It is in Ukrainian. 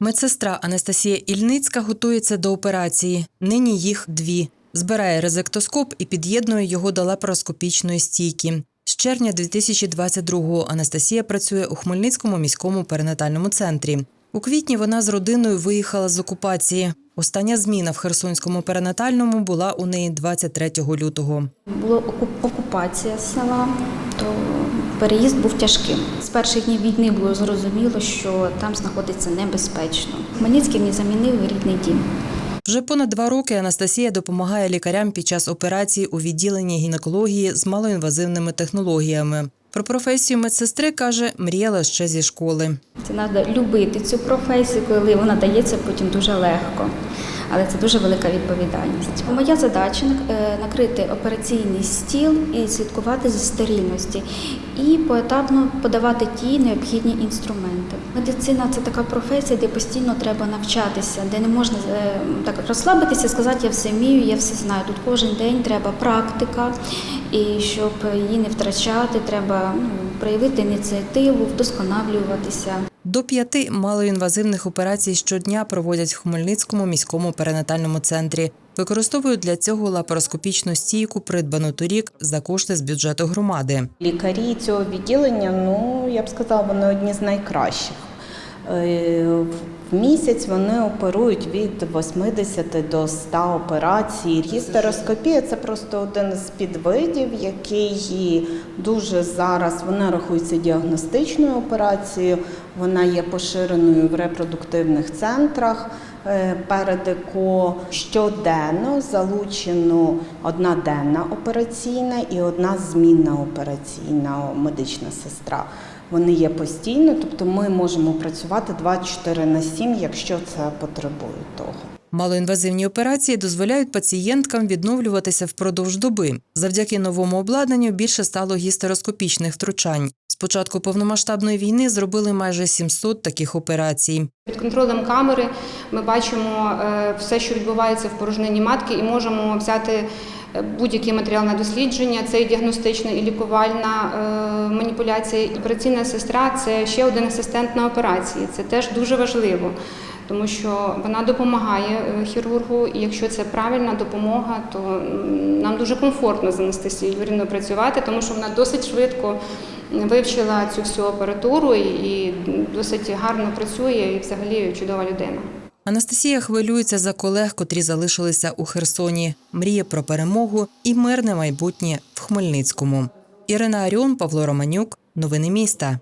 Медсестра Анастасія Ільницька готується до операції. Нині їх дві. Збирає резектоскоп і під'єднує його до лапароскопічної стійки. З червня 2022-го Анастасія працює у Хмельницькому міському перинатальному центрі. У квітні вона з родиною виїхала з окупації. Остання зміна в Херсонському перинатальному була у неї 23 лютого. Була оку- окупація села, то переїзд був тяжким. З перших днів війни було зрозуміло, що там знаходиться небезпечно. Хмельницький мені замінив рідний дім. Вже понад два роки Анастасія допомагає лікарям під час операції у відділенні гінекології з малоінвазивними технологіями. Про професію медсестри каже, мріяла ще зі школи. Це треба любити цю професію, коли вона дається потім дуже легко. Але це дуже велика відповідальність. Моя задача е, накрити операційний стіл і слідкувати за стерильності, і поетапно подавати ті необхідні інструменти. Медицина це така професія, де постійно треба навчатися, де не можна е, так розслабитися, сказати, я все вмію, я все знаю. Тут кожен день треба практика, і щоб її не втрачати, треба ну, проявити ініціативу, вдосконалюватися. До п'яти малоінвазивних операцій щодня проводять в Хмельницькому міському перинатальному центрі. Використовують для цього лапароскопічну стійку, придбану торік за кошти з бюджету громади. Лікарі цього відділення, ну я б сказала, вони одні з найкращих. Е, В місяць вони оперують від 80 до 100 операцій. Гістероскопія це просто один з підвидів, який дуже зараз вона рахується діагностичною операцією. Вона є поширеною в репродуктивних центрах. Е, Перед ЕКО щоденно залучено одна денна операційна і одна змінна операційна медична сестра. Вони є постійно, тобто ми можемо працювати 24 на 7, якщо це потребує того. Малоінвазивні операції дозволяють пацієнткам відновлюватися впродовж доби. Завдяки новому обладнанню більше стало гістероскопічних втручань. З початку повномасштабної війни зробили майже 700 таких операцій. Під контролем камери ми бачимо е, все, що відбувається в порожнині матки, і можемо взяти будь-який матеріал на дослідження. Це і діагностична і лікувальна е, маніпуляція. Операційна сестра це ще один асистент на операції. Це теж дуже важливо. Тому що вона допомагає е, хірургу, і якщо це правильна допомога, то нам дуже комфортно з Анастасією Юрівною працювати, тому що вона досить швидко вивчила цю всю апаратуру і досить гарно працює, і взагалі чудова людина. Анастасія хвилюється за колег, котрі залишилися у Херсоні. Мріє про перемогу і мирне майбутнє в Хмельницькому. Ірина Аріон, Павло Романюк. Новини міста.